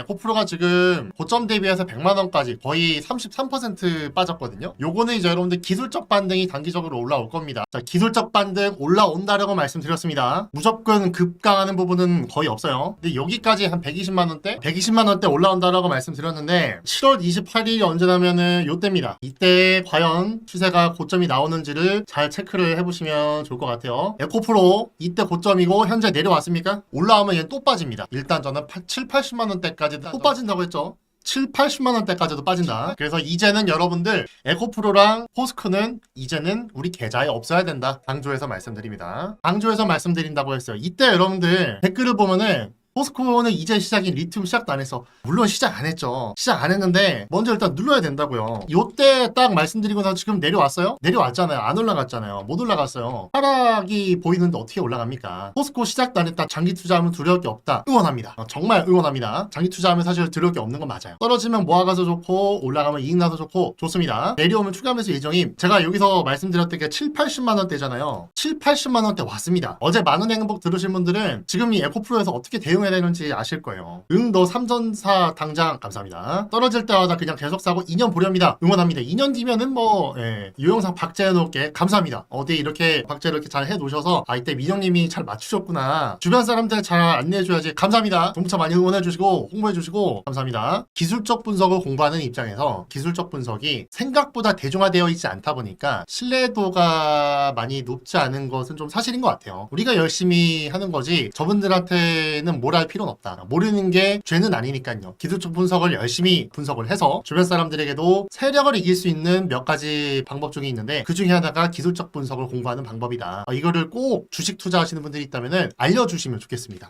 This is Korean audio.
에코프로가 지금 고점 대비해서 100만 원까지 거의 33% 빠졌거든요. 요거는 이제 여러분들 기술적 반등이 단기적으로 올라올 겁니다. 자, 기술적 반등 올라온다라고 말씀드렸습니다. 무조건 급강하는 부분은 거의 없어요. 근데 여기까지 한 120만 원대, 120만 원대 올라온다라고 말씀드렸는데 7월 28일이 언제냐면은 요때입니다. 이때 과연 추세가 고점이 나오는지를 잘 체크를 해보시면 좋을 것 같아요. 에코프로 이때 고점이고 현재 내려왔습니까? 올라오면 얘는 또 빠집니다. 일단 저는 8, 7, 80만 원대까지 또 빠진다고 했죠. 7, 80만 원대까지도 빠진다. 그래서 이제는 여러분들 에코프로랑 포스코는 이제는 우리 계좌에 없어야 된다. 강조해서 말씀드립니다. 강조해서 말씀드린다고 했어요. 이때 여러분들 댓글을 보면은 포스코는 이제 시작인 리튬 시작도 안 했어. 물론 시작 안 했죠. 시작 안 했는데 먼저 일단 눌러야 된다고요. 요때 딱 말씀드리고 나서 지금 내려왔어요? 내려왔잖아요. 안 올라갔잖아요. 못 올라갔어요. 하락이 보이는데 어떻게 올라갑니까? 포스코 시작도 안 했다. 장기 투자하면 두려울 게 없다. 응원합니다. 어, 정말 응원합니다. 장기 투자하면 사실 두려울 게 없는 건 맞아요. 떨어지면 모아가서 좋고 올라가면 이익 나서 좋고 좋습니다. 내려오면 추가 매수 예정임. 제가 여기서 말씀드렸던 게 7, 80만 원대잖아요. 7, 80만 원대 왔습니다. 어제 만원 행복 들으신 분들은 지금 이 에코프로에서 어떻게 대응 해야 되는지 아실 거예요. 응, 너 삼전사 당장 감사합니다. 떨어질 때마다 그냥 계속 사고 2년 보렵니다. 응원합니다. 2년 뒤면은 뭐, 예, 이 영상 박제해 놓을게. 감사합니다. 어디 이렇게 박제를 이렇게 잘 해 놓으셔서, 아, 이때 민영님이 잘 맞추셨구나. 주변 사람들 잘 안내해줘야지. 감사합니다. 동차 많이 응원해주시고, 홍보해주시고, 감사합니다. 기술적 분석을 공부하는 입장에서 기술적 분석이 생각보다 대중화되어 있지 않다 보니까 신뢰도가 많이 높지 않은 것은 좀 사실인 것 같아요. 우리가 열심히 하는 거지, 저분들한테는 뭘할 필요는 없다. 모르는 게 죄는 아니니까요. 기술적 분석을 열심히 분석을 해서 주변 사람들에게도 세력을 이길 수 있는 몇 가지 방법 중에 있는데 그 중에 하나가 기술적 분석을 공부하는 방법이다. 어, 이거를 꼭 주식 투자하시는 분들이 있다면 알려주시면 좋겠습니다.